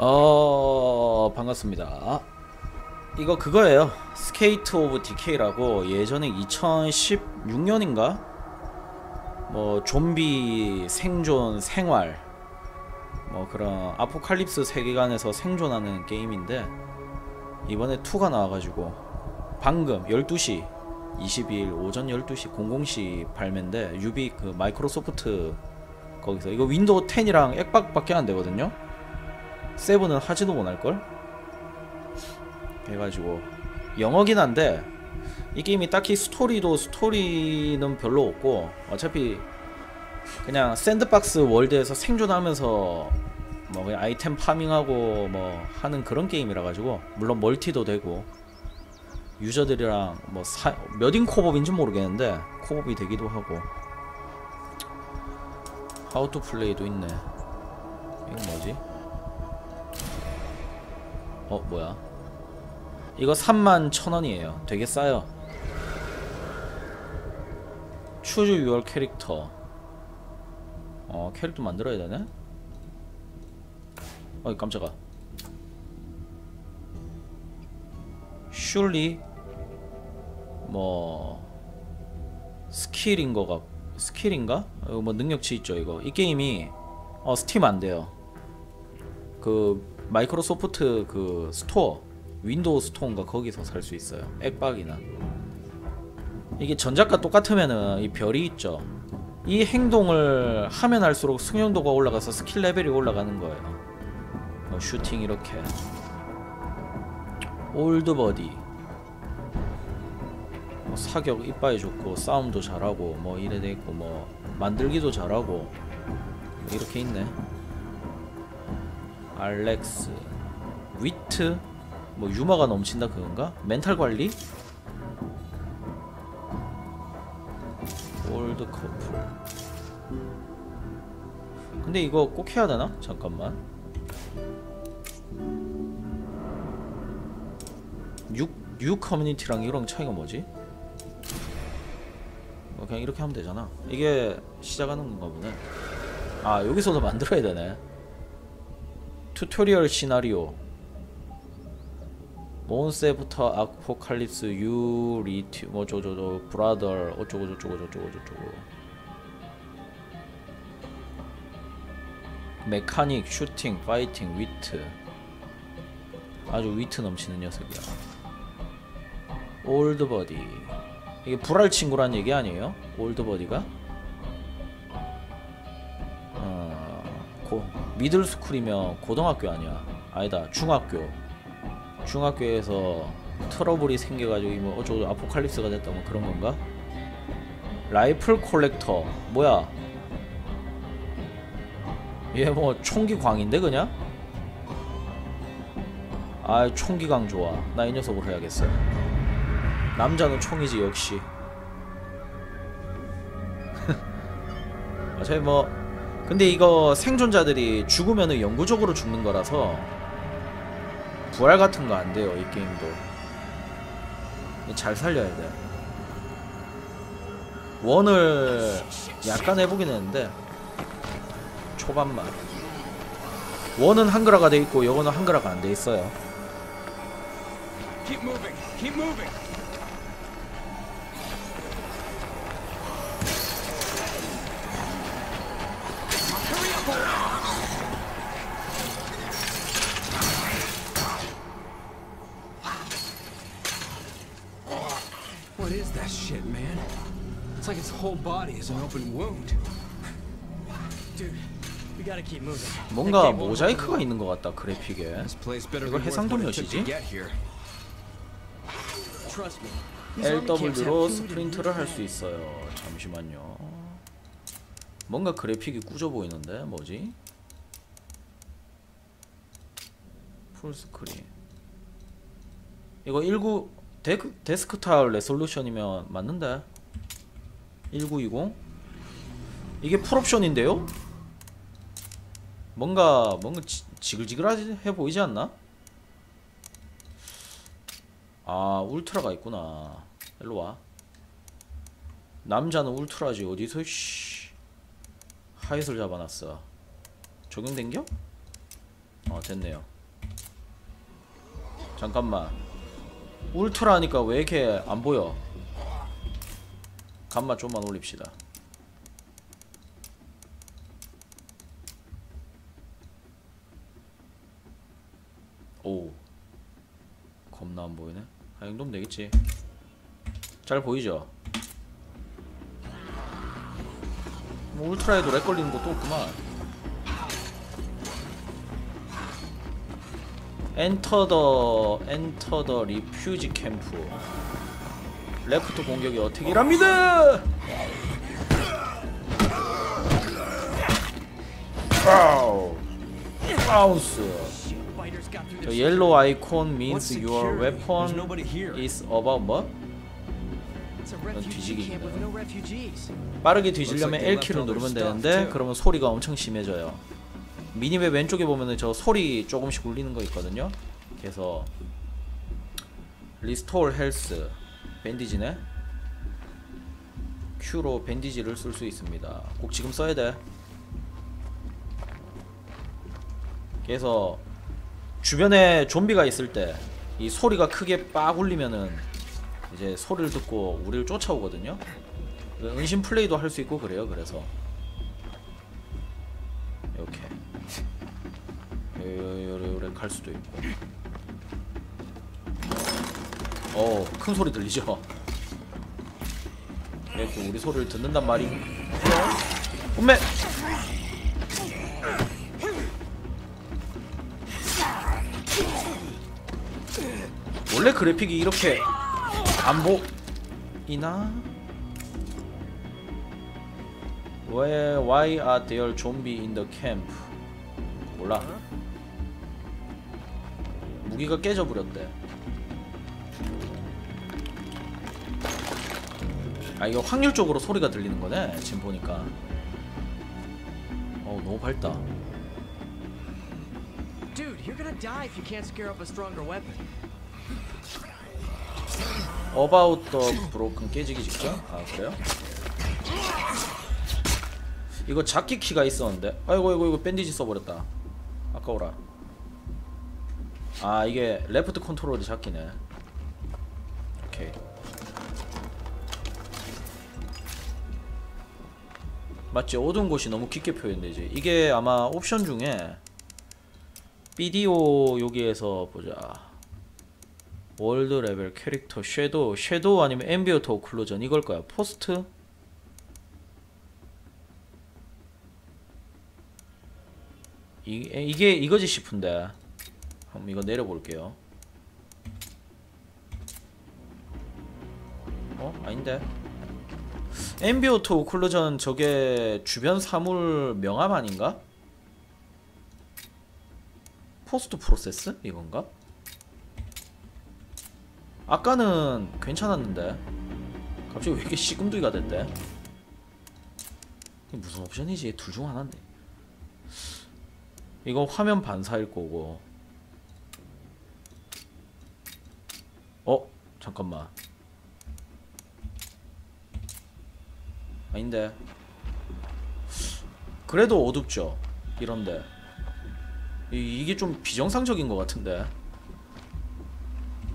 어 반갑습니다. 이거 그거예요. 스케이트 오브 디케이라고 예전에 2016년인가 뭐 좀비 생존 생활 뭐 그런 아포칼립스 세계관에서 생존하는 게임인데 이번에 2가 나와가지고 방금 12시 22일 오전 12시 00시 발매인데 유비 그 마이크로소프트 거기서 이거 윈도우 10이랑 액박밖에 안 되거든요. 세븐은 하지도 못할걸? 해가지고 영어긴 한데 이 게임이 딱히 스토리도 스토리는 별로 없고 어차피 그냥 샌드박스 월드에서 생존하면서 뭐 그냥 아이템 파밍하고 뭐 하는 그런 게임이라 가지고 물론 멀티도 되고 유저들이랑 뭐 몇인 코법인지 모르겠는데 코법이 되기도 하고 하우 투 플레이도 있네 이건 뭐지? 어 뭐야? 이거 3만 천원이에요. 되게 싸요. 추즈 유얼 캐릭터. 어 캐릭터 만들어야 되네? 어이 깜짝아. 슐리 뭐 스킬인 거가 스킬인가? 이거 뭐 능력치 있죠 이거. 이 게임이 어 스팀 안 돼요. 그 마이크로소프트 그 스토어 윈도우 스토어인가 거기서 살 수 있어요. 액박이나. 이게 전작과 똑같으면은 이 별이 있죠. 이 행동을 하면 할수록 숙련도가 올라가서 스킬 레벨이 올라가는 거예요. 뭐 슈팅 이렇게. 올드버디. 뭐 사격 이빠이 좋고 싸움도 잘하고 뭐 이래 돼 있고 뭐 만들기도 잘하고 뭐 이렇게 있네 알렉스 위트 뭐 유머가 넘친다 그건가? 멘탈 관리? 올드 커플 근데 이거 꼭 해야 되나? 잠깐만 6, 6 커뮤니티랑 이랑 차이가 뭐지? 뭐 그냥 이렇게 하면 되잖아 이게 시작하는 건가 보네 아 여기서도 만들어야 되네 튜토리얼 시나리오. 몬세부터 아포칼립스 유 리티 뭐 저저저 브라더 어쩌고 저쩌고 저쩌고 저쩌고. 메카닉 슈팅 파이팅 위트. 아주 위트 넘치는 녀석이야. 올드버디. 이게 불알 친구란 얘기 아니에요? 올드버디가 어, 고, 미들스쿨이면 고등학교 아니야 아니다 중학교 중학교에서 트러블이 생겨가지고 뭐 어쩌고 아포칼립스가 됐다 뭐 그런 건가? 라이플 콜렉터 뭐야? 얘 뭐 총기 광인데 그냥? 아 총기광 좋아 나 이 녀석으로 해야겠어 남자는 총이지 역시 어차피 뭐 근데 이거 생존자들이 죽으면은 영구적으로 죽는 거라서 부활 같은 거 안 돼요 이 게임도. 잘 살려야 돼. 원을 약간 해보긴 했는데 초반만. 원은 한글화가 돼 있고 영어는 한글화가 안 돼 있어요 What is that shit, man? It's like its whole body is an open wound. Dude, we gotta keep moving. 뭔가 모자이크가 있는 것 같다 그래픽에 해상도 몇이지? camps have LW로 스프린트를 할 수. 있어요 잠시만요 뭔가 그래픽이 꾸져 보이는데 뭐지? 풀스크린 이거 19 데크, 데스크탑 레솔루션이면 맞는데? 1920 이게 풀옵션인데요? 뭔가 뭔가 지, 지글지글해 보이지 않나? 아 울트라가 있구나. 일로와. 남자는 울트라지 어디서 씨. 하이슬 잡아놨어. 적용된겨? 어어 됐네요. 잠깐만 울트라 하니까 왜 이렇게 안 보여? 감마 좀만 올립시다. 오 겁나 안 보이네. 아, 이 정도면 되겠지. 잘 보이죠? 뭐 울트라에도 렉 걸리는 것도 없구만 엔터 더 엔터 더 리퓨지 캠프 레프트 공격이 got through 저 the 옐로우 아이콘 means your weapon is about 뭐? Refugees. 빠르게 뒤지려면 L키를 누르면 되는데. 그러면 소리가 엄청 심해져요 미니맵 왼쪽에 보면은 저 소리 조금씩 울리는 거 있거든요. 그래서 리스토어 헬스 밴디지네. Q로 밴디지를 쓸 수 있습니다. 꼭 지금 써야 돼. 그래서 주변에 좀비가 있을 때 이 소리가 크게 빡 울리면은 이제 소리를 듣고 우리를 쫓아오거든요. 은신 플레이도 할 수 있고 그래요. 그래서 이렇게 요래 갈 수도 있고 어큰 소리 들리죠 이렇게 우리 소리를 듣는단 말이 엄매 원래 그래픽이 이렇게 안 보이나? Why, why are there zombie in the camp? 몰라. 무기가 깨져버렸대. 아 이거 확률적으로 소리가 들리는 거네. 지금 보니까. 어 너무 밝다. Dude, you're gonna die if you can't scare up a stronger weapon. About the broken 깨지기 직전? 아 그래요? 이거 잡기 키가 있었는데 아이고 이거 이거 밴디지 써버렸다 아까워라 아 이게 레프트 컨트롤이 잡기네. 오케이. 맞지? 어두운 곳이 너무 깊게 표현되지 이게 아마 옵션 중에 BDO 여기에서 보자. 월드 레벨 캐릭터 섀도우 섀도우 아니면 앰비어트 오클루전 이걸 거야. 포스트 이게, 이게 이거지 싶은데 한번 이거 내려볼게요 어? 아닌데 앰비어트 오클루전 저게 주변 사물 명함 아닌가? 포스트 프로세스? 이건가? 아까는 괜찮았는데 갑자기 왜 이렇게 시금둥이가 됐대? 무슨 옵션이지? 둘 중 하나인데 이거 화면 반사일 거고 어? 잠깐만. 아닌데. 그래도 어둡죠? 이런데. 이, 이게 좀 비정상적인 것 같은데.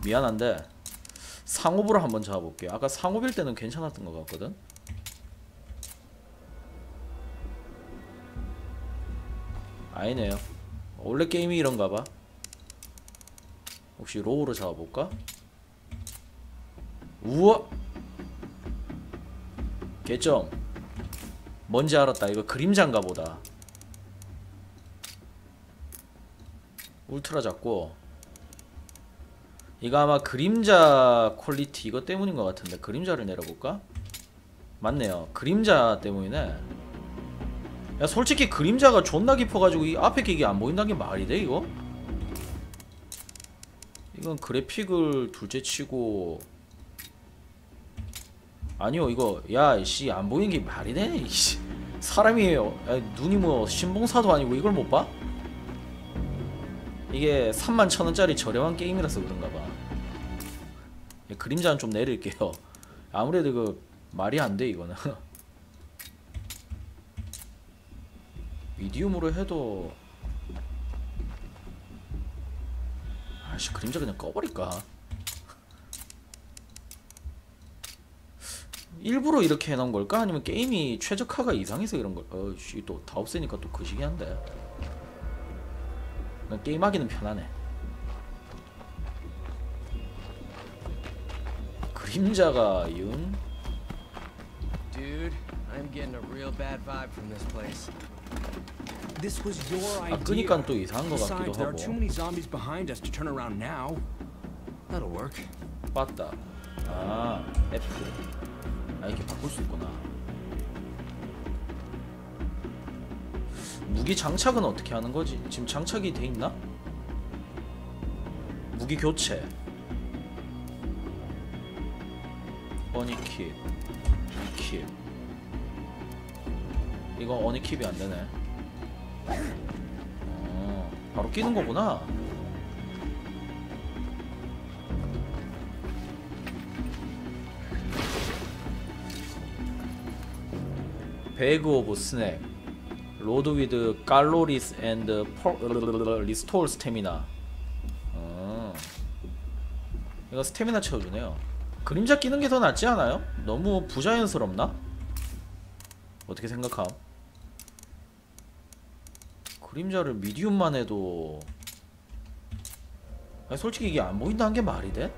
미안한데. 상호부를 한번 잡아볼게요. 아까 상호빌 때는 괜찮았던 것 같거든? 아니네요. 원래 게임이 이런가봐. 혹시 로우로 잡아볼까? 우와. 개점. 뭔지 알았다. 이거 그림자인가 보다. 울트라 잡고. 이거 아마 그림자 퀄리티 이거 때문인 것 같은데. 그림자를 내려볼까? 맞네요. 그림자 때문이네. 야 솔직히 그림자가 존나 깊어가지고 이 앞에 기계 안 보인다는 게 말이 돼 이거? 이건 그래픽을 둘째 치고 아니요 이거 야씨 안 보이는 게 말이 되네 이씨. 사람이에요. 야, 눈이 뭐 신봉사도 아니고 이걸 못 봐? 이게 3만 천원짜리 저렴한 게임이라서 그런가 봐. 예, 그림자는 좀 내릴게요. 아무래도 그 말이 안 돼 이거는. 미디움으로 해도 아씨 그림자 그냥 꺼버릴까 일부러 이렇게 해놓은 걸까? 아니면 게임이 최적화가 이상해서 이런 걸 어씨 또 다 없애니까 또 거시기 한데 난 게임하기는 편하네 그림자가 윤 Dude, I'm getting a real bad vibe from this place. This was your 아 idea. 끄니까 또 이상한 거 같기도 Besides, there are 하고 too many zombies behind us to turn around now. That'll work. 빠따 아 F 아 이렇게 바꿀 수 있구나. 무기 장착은 어떻게 하는 거지? 지금 장착이 돼 있나? 무기 교체. 어니킵 킵. 이거 어니킵이 안 되네. 어, 바로 끼는 거구나 배그 오브 스낵 로드 위드 칼로리스 앤드 리스토어 스태미나 어. 이거 스태미나 채워주네요 그림자 끼는 게 더 낫지 않아요? 너무 부자연스럽나? 어떻게 생각함? 그림자를 미디움만 해도 아니 솔직히 이게 안 보인다는 게 말이 돼?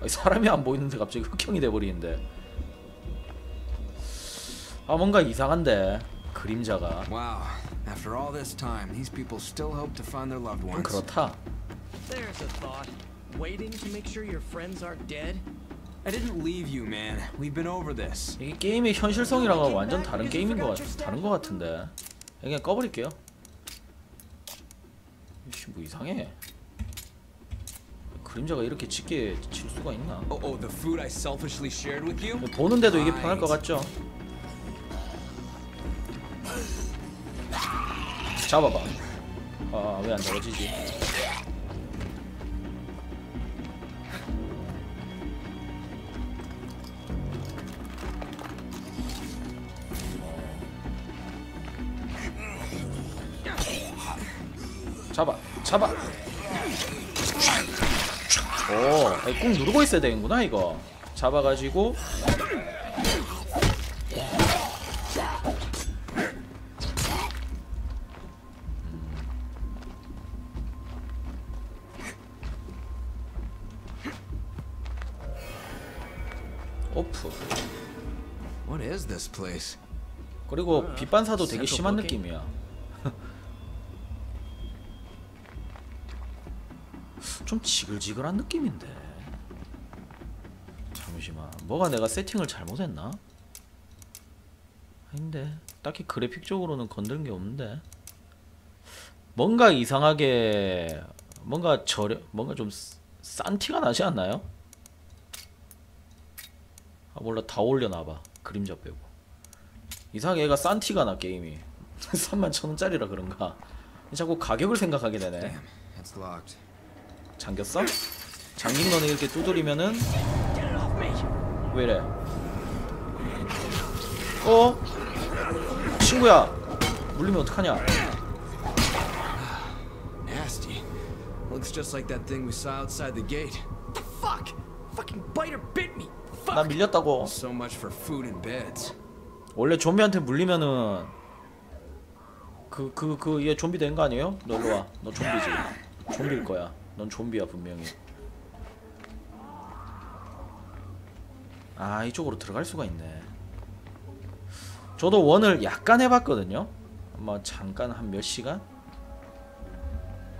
아니, 사람이 안 보이는데 갑자기 흑형이 돼버리는데 아 뭔가 이상한데 그림자가 Wow. After all this time, these people still hope to find their loved 좀 ones. 그렇다 There's a thought. Waiting to make sure your friends aren't dead? I didn't leave you, man. We've been over this. 이게 게임의 현실성이랑은 완전 다른 게임인 것 같, 다른 것 같은데 그냥 꺼버릴게요 이씨 뭐 이상해 그림자가 이렇게 짙게 칠 수가 있나 Oh, oh, the food I selfishly shared with you? 보는데도 이게 편할 것 같죠? 잡아봐. 아 왜안 잡아지지? 잡아 잡아. 오 꾹 누르고 있어야 되는구나 이거. 잡아가지고 그리고 빛반사도 되게 센터 심한? 느낌이야. 좀 지글지글한 느낌인데. 잠시만. 뭐가 내가 세팅을 잘못했나? 아닌데. 딱히 그래픽적으로는 건드는 게 없는데. 뭔가 이상하게 뭔가 저렴 뭔가 좀 싼 티가 나지 않나요? 아 몰라. 다 올려놔봐. 그림자 빼고 이상하게 얘가 싼 티가 나 게임이 3만 천원짜리라 그런가 자꾸 가격을 생각하게 되네. 잠겼어? 잠긴 거는 이렇게 두드리면은! 왜 이래 어? 친구야 물리면 어떡하냐. Looks just like that thing we saw outside the gate. The fuck? Fucking biter bit me! Fuck! 나 밀렸다고 So much for food and beds. 원래 좀비한테 물리면은 그 그 그 얘 좀비 된 거 아니에요? 너 일로 와 너 좀비지. 좀비일 거야. 넌 좀비야 분명히. 아 이쪽으로 들어갈 수가 있네. 저도 원을 약간 해봤거든요. 뭐 잠깐 한 몇 시간?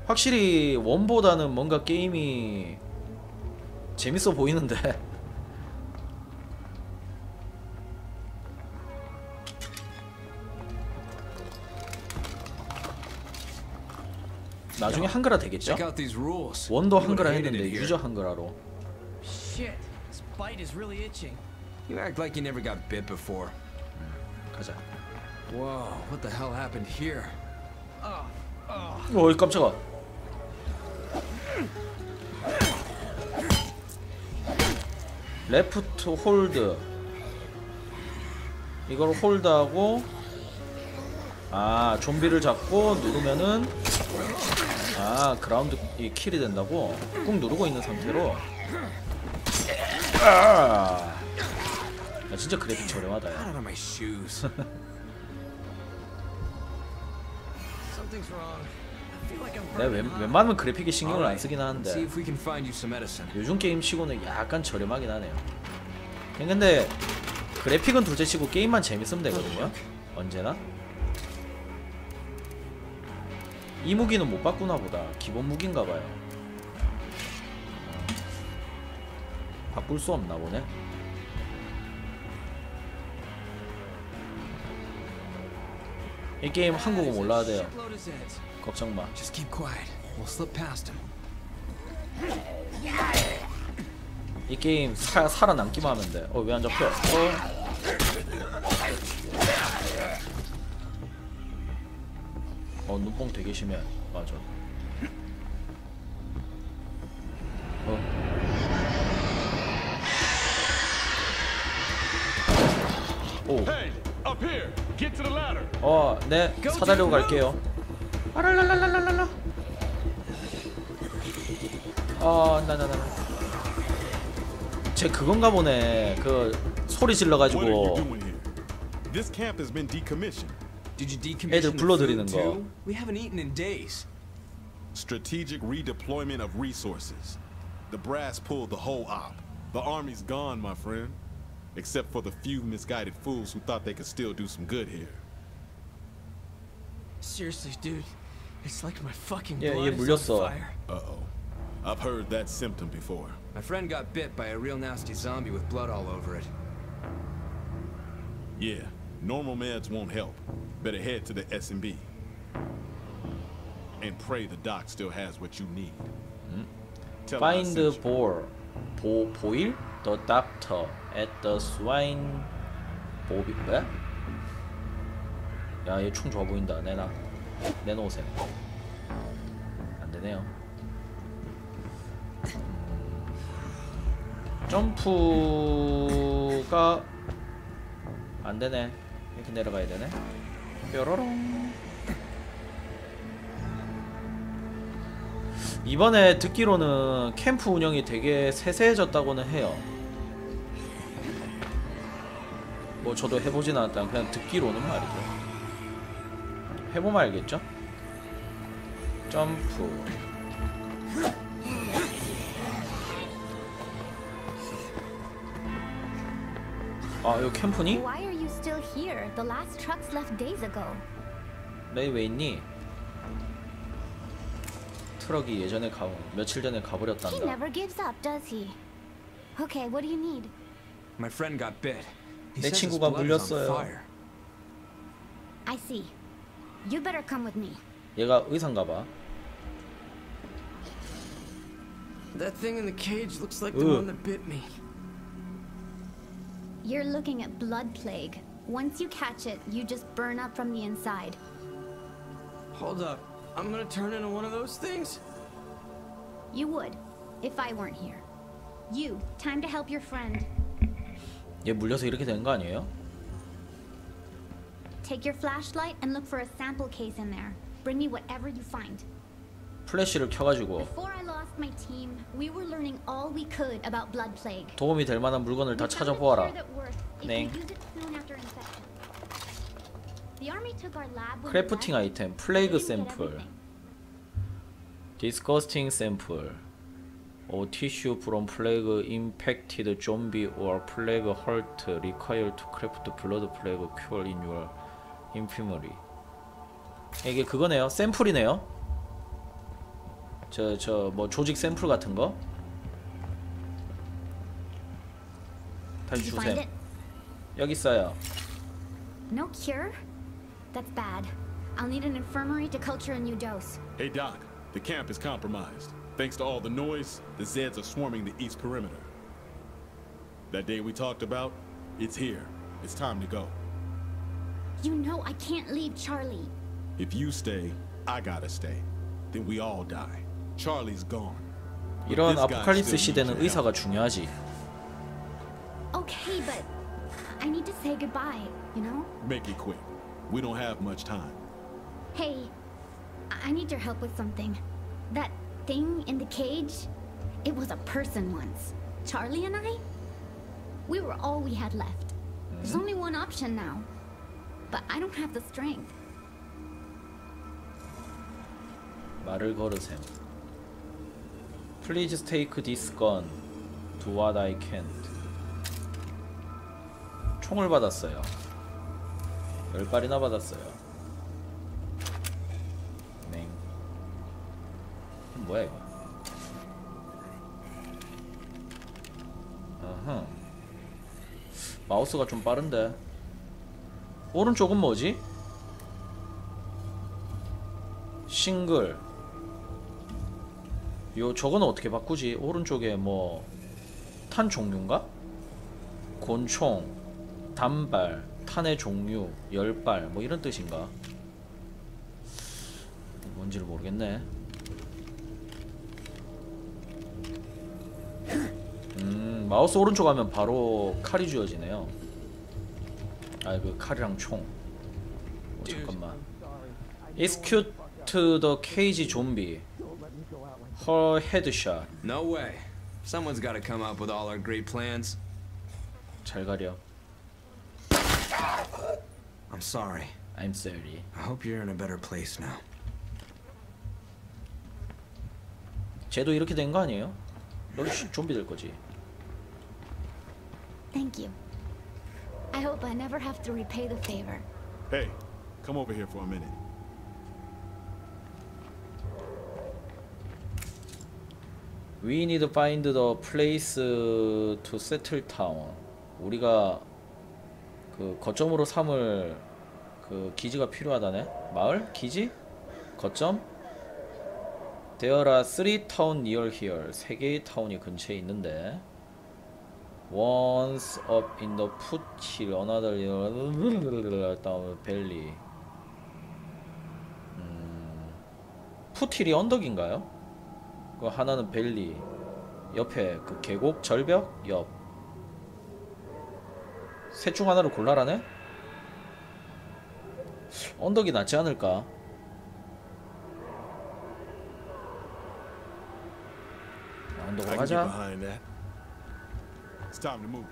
확실히 원보다는 뭔가 게임이 재밌어 보이는데 나중에 한글화 되겠죠? Check out these rules. 원도 한글화 했는데. 유저 한글화로 Shit, this bite is really itching. You act like you never got bit before. 가자 Whoa, what the hell happened here? 어이 깜짝아 레프트 홀드 이걸 홀드하고 아 좀비를 잡고 누르면은 아아 그라운드 이 킬이 된다고 꾹 누르고 있는 상태로. 아. 야, 진짜 그래픽 저렴하다 야. 내가 웬. 웬만하면 그래픽에 신경을 안 쓰긴 하는데. 요즘 게임 치고는 약간 저렴하긴 하네요. 근데 그래픽은 둘째치고 게임만 재밌으면 되거든요. 언제나 이 무기는 못 바꾸나 보다 기본 무기인가 봐요 바꿀 수 없나 보네 이 게임 한국어 몰라야 돼요. 걱정 마. 이 게임 사, 살아남기만 하면 돼. 어, 왜 안 잡혀? 어. 어, 눈뽕 되게 심해. 맞아. 어. 어, 네. 사다리로 갈게요. 아랄랄랄랄랄라. 아, 나, 나, 나. 나. 쟤 그건가 보네. 그 소리 질러 가지고 doing here? This camp has been decommissioned. Did you decommission 애들 the 불러들이는 food 거. too? We haven't eaten in days. Strategic redeployment of resources. The brass pulled the whole op. The army's gone, my friend. Except for the few misguided fools who thought they could still do some good here. Seriously, dude. It's like my fucking Yeah, blood 얘 is on 물렸어. fire. Uh-oh. I've heard that symptom before. My friend got bit by a real nasty zombie with blood all over it. Yeah, normal meds won't help. Better head to the S&B. And pray the doc still has what you need. Tell him I Find sent you. ball 보 보일 the doctor at the swine 보비 뭐야? 야얘 총 좋아 보인다 내놔 내놓으세요 안 되네요 음, 점프가 안 되네 이렇게 내려가야 되네 뾰로롱 이번에 듣기로는 캠프 운영이 되게 세세해졌다고는 해요. 뭐 저도 해보진 않았다. 그냥 듣기로는 말이죠. 해보면 알겠죠? 점프. 아, 이거 캠프니? Why are you still here? The last trucks left days ago. 레이 왜 있니? 트럭이 예전에 가 며칠 전에 He 가버렸단다. never gives up, does he? Okay, what do you need? My friend got bit. He 내 says his 친구가 blood is on 물렸어요. fire. I see. You better come with me. 얘가 의사인가 봐. That thing in the cage looks like the Ugh. one that bit me. You're looking at blood plague. Once you catch it, you just burn up from the inside. Hold up. I'm gonna turn into one of those things? You would, if I weren't here. You, time to help your friend. 얘 물려서 이렇게 된 거 아니에요? Take your flashlight and look for a sample case in there. Bring me whatever you find. 플래시를 켜가지고 Before My team, we were learning all we could about blood plague. 도움이 될 만한 물건을 다 찾아 보아라. lab when we 크래프팅. 아이템, 플레이그 샘플. 디스커스팅 샘플, 오 티슈 프롬 플레이그 임팩티드 좀비 or 플레이그 헐트 required to craft blood plague cure in your infirmary. 이게 그거네요. 샘플이네요. 저 저 뭐 조직 샘플 같은 거. 다시 Did you find 주셈. it? 여기 있어요. No cure? That's bad. I'll need an infirmary to culture a new dose. Hey, Doc, the camp is compromised. Thanks to all the noise, the Zeds are swarming the east perimeter. That day we talked about, it's here. It's time to go. You know I can't leave Charlie. If you stay, I gotta stay. Then we all die. Charlie's gone. But 이런 this guy 아포칼립스 still 시대는 needs your 의사가 help. 중요하지. Okay, but I need to say goodbye, you know? Make it quick. We don't have much time. Hey, I I need your help with something. That thing in the cage, it was a person once. Charlie and I, we were all we had left. There's only one option now. But I don't have the strength. 말을 걸으셈. Please take this gun. Do what I can't. 총을 받았어요. 열 발이나 받았어요. 맹. 뭐야 이거? 어허. 마우스가 좀 빠른데. 오른쪽은 뭐지? 싱글. 요 저거는 어떻게 바꾸지? 오른쪽에 뭐 탄 종류인가? 곤총, 단발, 탄의 종류, 열발 뭐 이런 뜻인가? 뭔지를 모르겠네. 음 마우스 오른쪽 하면 바로 칼이 쥐어지네요. 아 그 칼이랑 총. 어, 잠깐만. Execute the cage zombie. Her headshot. No way. Someone's got to come up with all our great plans. 잘 가려. I'm sorry. I'm sorry. I hope you're in a better place now. 쟤도 이렇게 된 거 아니에요? 너도 씨, 좀비 될 거지. Thank you. I hope I never have to repay the favor. Hey, come over here for a minute. We need to find the place to settle town. 우리가 그 거점으로 삼을 그 기지가 필요하다네. 마을? 기지? 거점? There are three town near here. 세 개의 타운이 근처에 있는데. Once up in the foothill, another down valley. 음, 푸틸이 언덕인가요? 그 하나는 벨리 옆에 그 계곡 절벽 옆. 셋 중 하나를 골라라네? 언덕이 낫지 않을까? 아, 언덕으로 가자. behind that. It's time to move.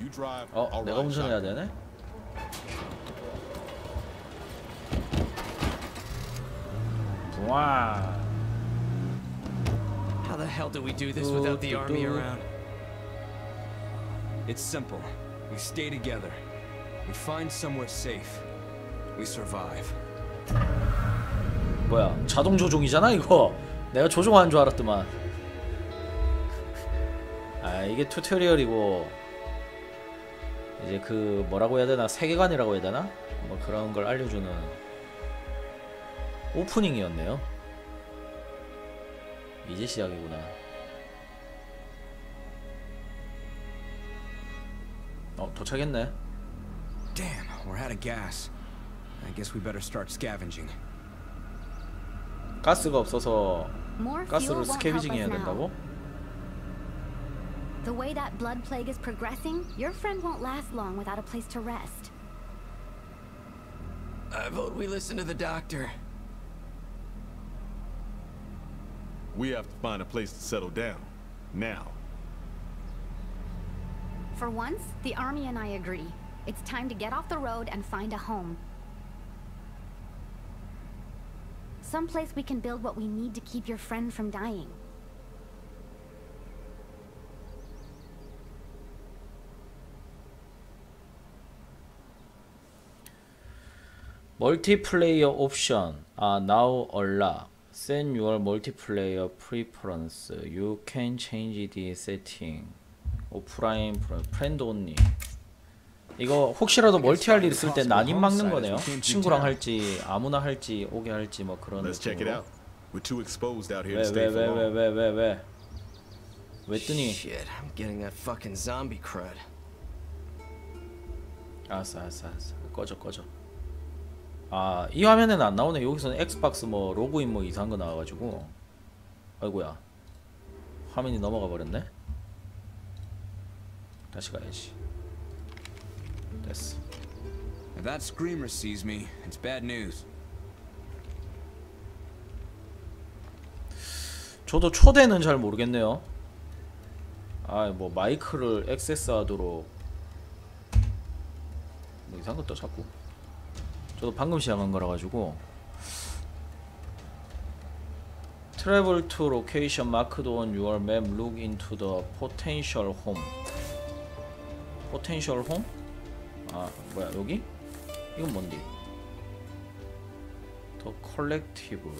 You drive. 어, 내가 운전해야. 되네. 와. How the hell do we do this without the army around? It's simple. We stay together. We find somewhere safe. We survive. 뭐야? 자동 조종이잖아 이거. 내가 조종하는 줄 알았더만. 아 이게 튜토리얼이고 이제 그 뭐라고 해야 되나 세계관이라고 해야 되나 뭐 그런 걸 알려주는 오프닝이었네요. 이제 시작이구나. 어 도착했네. Damn, we're out of gas. I guess we better start scavenging. 가스가 없어서 More fuel 가스로 won't help us 스케비징 해야 now. 된다고? The way that blood plague is progressing, your friend won't last long without a place to rest. I vote we listen to the doctor. We have to find a place to settle down. Now. For once, the army and I agree. It's time to get off the road and find a home. Someplace we can build what we need to keep your friend from dying. Multiplayer option. are now allowed. Set your multiplayer preference. You can change the setting. 오프라인 프렌드 온리. 이거 혹시라도 멀티할 일 있을 때 난임 막는 거네요. 친구랑 할지 아무나 할지 오게 할지 뭐 그런 느낌으로. out. We're too exposed out here to stay 왜왜왜 long. 왜왜 왜 왜 뜨니? Shit, I'm getting that fucking zombie crud. 알았어 알았어 알았어 꺼져 꺼져 아 이 화면에는 안 나오네 여기서는 엑스박스 뭐 로그인 뭐 이상한 거 나와가지고 아이고야 화면이 넘어가 버렸네 다시 가야지 됐어 If that screamer sees me, it's bad news. 저도 초대는 잘 모르겠네요. 아, 뭐 마이크를 액세스하도록 뭐 이상한 것도 자꾸. 저도 방금 시작한 거라 가지고 Travel to location marked on your map. Look into the potential home. potential home? 아, 뭐야 여기? 이건 뭔데? The collective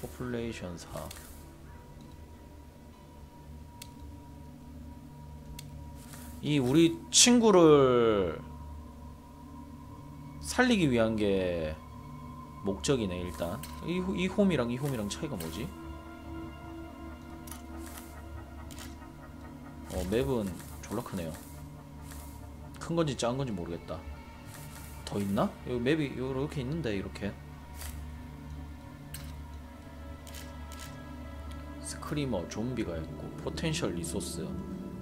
population 4. 이 우리 친구를 살리기 위한 게 목적이네 일단. 이, 호- 이 홈이랑 이 홈이랑 차이가 뭐지? 어 맵은 졸라 크네요. 큰 건지 작은 건지 모르겠다. 더 있나? 여기 맵이 이렇게 있는데 이렇게. 스크리머 좀비가 있고 포텐셜 리소스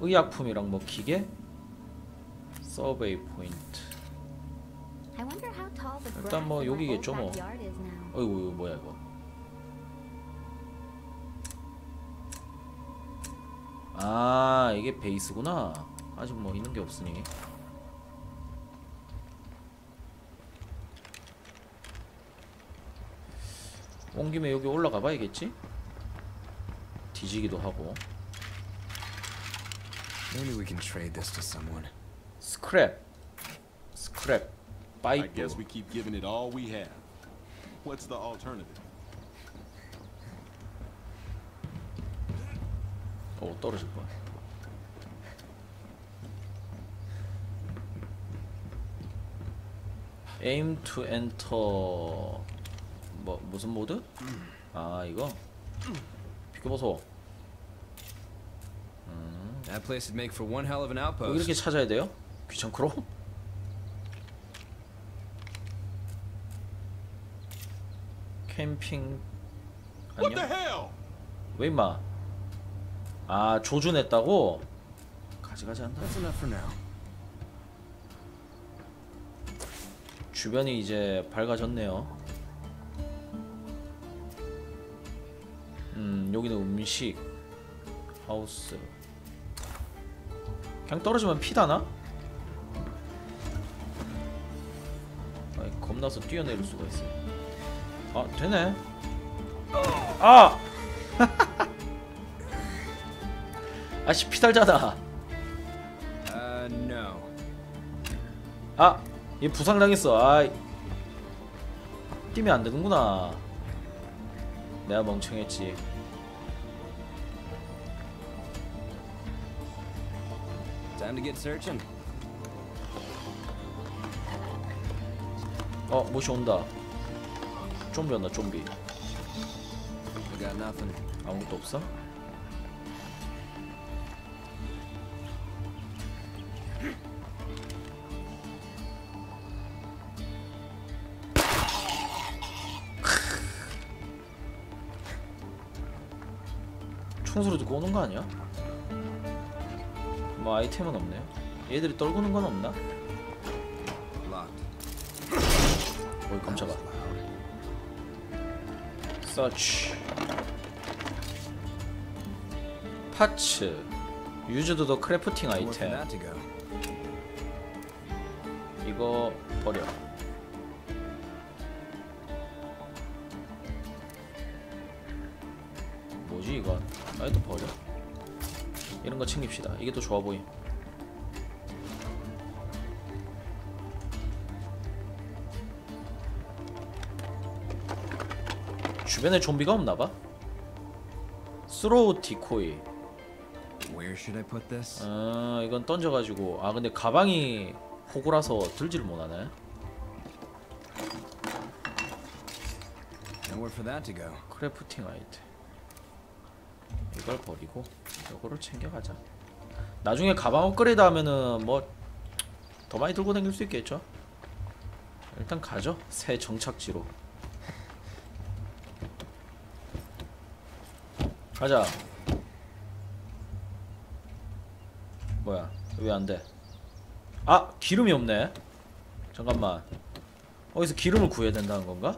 의약품이랑 뭐 기계? 서베이 포인트 일단 뭐 여기겠죠, 뭐. backyard is now. 어이구 이거 뭐야 이거 아 이게 베이스구나 아직 뭐 있는 게 없으니 온 김에 여기 올라가 봐야겠지? 뒤지기도 하고 Maybe we can trade this to someone. 스크랩 스크랩 I 파이프 guess we keep giving it all we have. What's the alternative? 오 떨어질 거야. Aim to enter 뭐 무슨 모드? 아 이거 비켜보소. That place would make for one hell of an 뭐 이렇게 outpost. 찾아야 돼요? 귀찮고로? 캠핑 안녕? 왜 임마? 아 조준했다고? 가지가지 한다. 주변이 이제 밝아졌네요. 음, 여기는 음식, 하우스. 그냥 떨어지면 피다나? 아이, 겁나서 뛰어내릴 수가 있어요. 아, 되네. 아! 아씨. Uh, no. 아, 얘 부상 당했어. 아이. 뛰면 안 되는구나. 내가 멍청했지. Time to get searching. 어, 모시 온다. 좀비 온다, 좀비. 아무것도 없어? 총소리 듣고 오는 거 아니야? 뭐 아이템은 없네요. 얘들이 떨구는 건 없나? 서치. 파츠. 유즈드 더 크래프팅 아이템. 이거 버려. 뭐지 이건? 아이 또 버려. 이런 거 챙깁시다. 이게 더 좋아 보임. 주변에 좀비가 없나 봐. 스로우 디코이. Where should I put this? 아 이건 던져가지고 아 근데 가방이 호구라서 들지를 못하네 Nowhere for that to go. 크래프팅 아이템 이걸 버리고 이거를 챙겨가자 나중에 가방 업그레이드 하면은 뭐 더 많이 들고 다닐 수 있겠죠 일단 가죠 새 정착지로 가자. 뭐야 왜 안돼? 아 기름이 없네. 잠깐만. 어디서 기름을 구해야 된다는 건가?